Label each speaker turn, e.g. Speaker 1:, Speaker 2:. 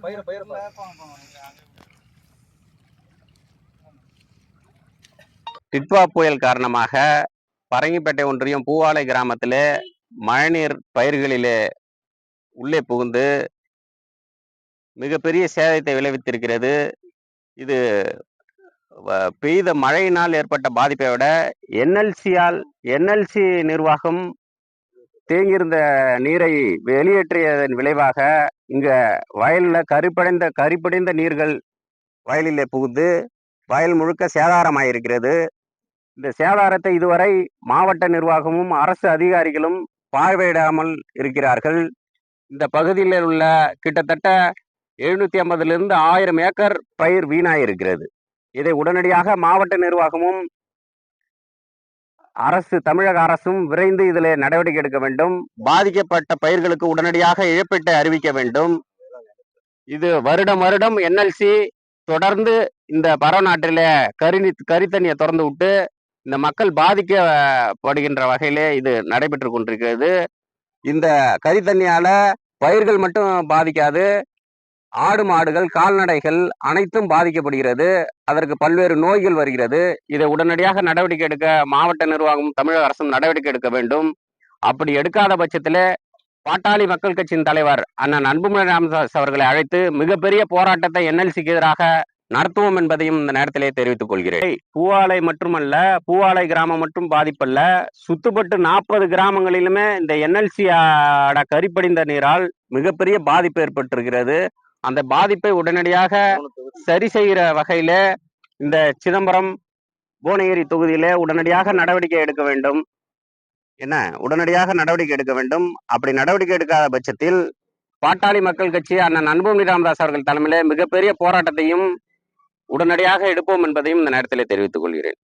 Speaker 1: பயிர்
Speaker 2: டிட்வா புயல் காரணமாக பரங்கிப்பேட்டை ஒன்றியம் பூவாலை கிராமத்திலே மழைநீர் பயிர்களிலே உள்ளே புகுந்து மிகப்பெரிய சேதத்தை விளைவித்திருக்கிறது. இது வ- பெய்த மழையினால் ஏற்பட்ட பாதிப்பை விட என்எல்சியால் என்எல்சி நிர்வாகம் தேங்கியிருந்த நீரை வெளியேற்றியதன் விளைவாக இங்க வயலில் கருப்படைந்த கருப்படைந்த நீர்கள் வயலிலே புகுந்து வயல் முழுக்க சேதாரமாயிருக்கிறது. இந்த சேதாரத்தை இதுவரை மாவட்ட நிர்வாகமும் அரசு அதிகாரிகளும் பார்வையிடாமல் இருக்கிறார்கள். இந்த பகுதியில் உள்ள கிட்டத்தட்ட எழுநூற்றி ஐம்பதுலேருந்து ஆயிரம் ஏக்கர் பயிர் வீணாயிருக்கிறது. இதை உடனடியாக மாவட்ட நிர்வாகமும் அரசு தமிழக அரசும் விரைந்து இதில் நடவடிக்கை எடுக்க வேண்டும். பாதிக்கப்பட்ட பயிர்களுக்கு உடனடியாக இழப்பீட்டை அறிவிக்க வேண்டும். இது வருடம் வருடம் என்எல்சி தொடர்ந்து இந்த பரவநாட்டில கரி கரித்தண்ணியை திறந்து விட்டு இந்த மக்கள் பாதிக்கப்படுகின்ற வகையிலே இது நடைபெற்று கொண்டிருக்கிறது. இந்த கரித்தண்ணியால பயிர்கள் மட்டும் பாதிக்காது. ஆடு மாடுகள் கால்நடைகள் அனைத்தும் பாதிக்கப்படுகிறது. அதற்கு பல்வேறு நோய்கள் வருகிறது. இதை உடனடியாக நடவடிக்கை எடுக்க மாவட்ட நிர்வாகம் தமிழக அரசும் நடவடிக்கை எடுக்க வேண்டும். அப்படி எடுக்காத பட்சத்தில் பாட்டாளி மக்கள் கட்சியின் தலைவர் அண்ணன் அன்புமணி ராமதாஸ் அவர்களை அழைத்து மிகப்பெரிய போராட்டத்தை என்எல்சிக்கு எதிராக நடத்துவோம் என்பதையும் இந்த நேரத்திலே தெரிவித்துக் கொள்கிறேன். பூவாலை மட்டுமல்ல பூவாலை கிராமம் மட்டும் பாதிப்பல்ல. சுத்துப்பட்டு நாற்பது கிராமங்களிலுமே இந்த என்எல்சி கரிப்படிந்த நீரால் மிகப்பெரிய பாதிப்பு ஏற்பட்டிருக்கிறது. அந்த பாதிப்பை உடனடியாக சரி செய்கிற வகையில இந்த சிதம்பரம் புவனகிரி தொகுதியில உடனடியாக நடவடிக்கை எடுக்க வேண்டும். என்ன? உடனடியாக நடவடிக்கை எடுக்க வேண்டும். அப்படி நடவடிக்கை எடுக்காத பட்சத்தில் பாட்டாளி மக்கள் கட்சி அண்ணன் அன்புமணி ராமதாஸ் அவர்கள் தலைமையில மிகப்பெரிய போராட்டத்தையும் உடனடியாக எடுப்போம் என்பதையும் இந்த நேரத்தில் தெரிவித்துக் கொள்கிறேன்.